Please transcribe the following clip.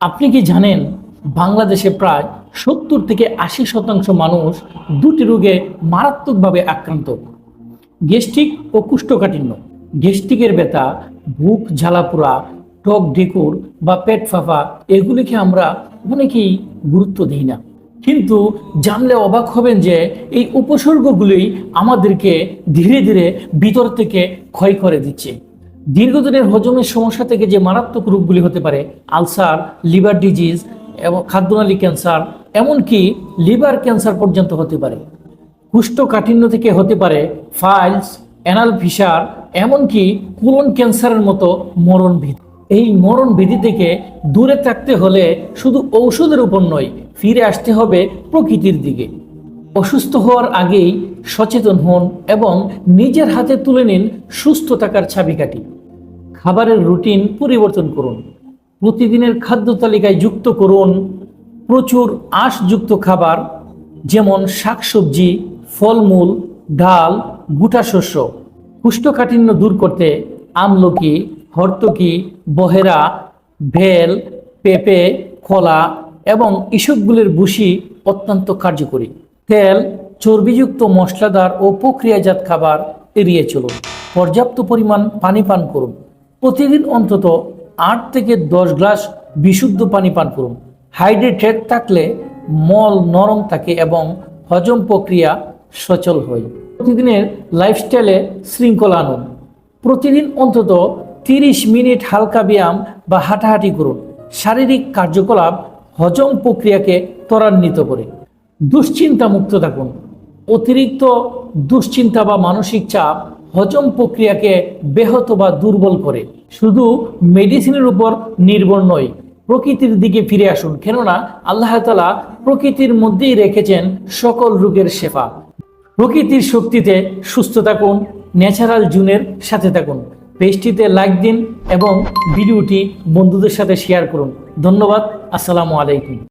আপনি কি জানেন বাংলাদেশে প্রায় সত্তর থেকে আশি শতাংশ মানুষ দুটি রোগে মারাত্মকভাবে আক্রান্ত? গ্যাস্ট্রিক ও কুষ্ঠকাঠিন্য। গ্যাস্ট্রিকের ব্যথা, বুক জ্বালাপোড়া টক ঢেকুর বা পেট ফাঁপা, এগুলিকে আমরা অনেকেই গুরুত্ব দিই না। কিন্তু জানলে অবাক হবেন যে এই উপসর্গগুলোই আমাদেরকে ধীরে ধীরে ভিতর থেকে ক্ষয় করে দিচ্ছে। দীর্ঘদিনের হজমের সমস্যা থেকে যে মারাত্মক রোগগুলি হতে পারে, আলসার, লিভার ডিজিজ, এবং খাদ্যনালী ক্যান্সার, এমনকি লিভার ক্যান্সার পর্যন্ত হতে পারে। কুষ্ঠকাঠিন্য থেকে হতে পারে, ফাইলস, অ্যানাল ফিসার এমনকি কোলন ক্যান্সারের মতো মরণ ভীতি। এই মরণ ভীতি থেকে দূরে থাকতে হলে শুধু ঔষধের উপর নয়, ফিরে আসতে হবে প্রকৃতির দিকে। অসুস্থ হওয়ার আগেই সচেতন হন এবং নিজের হাতে তুলে নিন সুস্থ থাকার চাবিকাঠি। খাবারের রুটিন পরিবর্তন করুন। প্রতিদিনের খাদ্য তালিকায় যুক্ত করুন প্রচুর আঁশযুক্ত খাবার, যেমন শাকসবজি, ফলমূল, ডাল গোটা শস্য কুষ্ঠকাঠিন্য দূর করতে আমলকি, হর্তকি, বহেরা, ভেল, পেঁপে, কলা এবং ইসবগুলির বুসি অত্যন্ত কার্যকরী। তেল, চর্বিযুক্ত মশলাদার ও প্রক্রিয়াজাত খাবার এড়িয়ে চলুন। পর্যাপ্ত পরিমাণ পানি পান করুন। প্রতিদিন অন্তত আট থেকে দশ গ্লাস বিশুদ্ধ পানি পান করুন। হাইড্রেটেড থাকলে মল নরম থাকে এবং হজম প্রক্রিয়া সচল হয়। প্রতিদিনের লাইফস্টাইলে শৃঙ্খলা আনুন। প্রতিদিন অন্তত তিরিশ মিনিট হালকা ব্যায়াম বা হাঁটাহাঁটি করুন। শারীরিক কার্যকলাপ হজম প্রক্রিয়াকে ত্বরান্বিত করে। দুশ্চিন্তা মুক্ত থাকুন। অতিরিক্ত দুশ্চিন্তা বা মানসিক চাপ হজম প্রক্রিয়াকে ব্যাহত বা দুর্বল করে। শুধু মেডিসিনের উপর নির্ভর নয়, প্রকৃতির দিকে ফিরে আসুন। কেননা, আল্লাহ তালা প্রকৃতির মধ্যেই রেখেছেন সকল রোগের শেফা। প্রকৃতির শক্তিতে সুস্থ থাকুন ন্যাচারাল জুনের সাথে থাকুন। পেজটিতে লাইক দিন এবং ভিডিওটি বন্ধুদের সাথে শেয়ার করুন। ধন্যবাদ, আসসালামু আলাইকুম।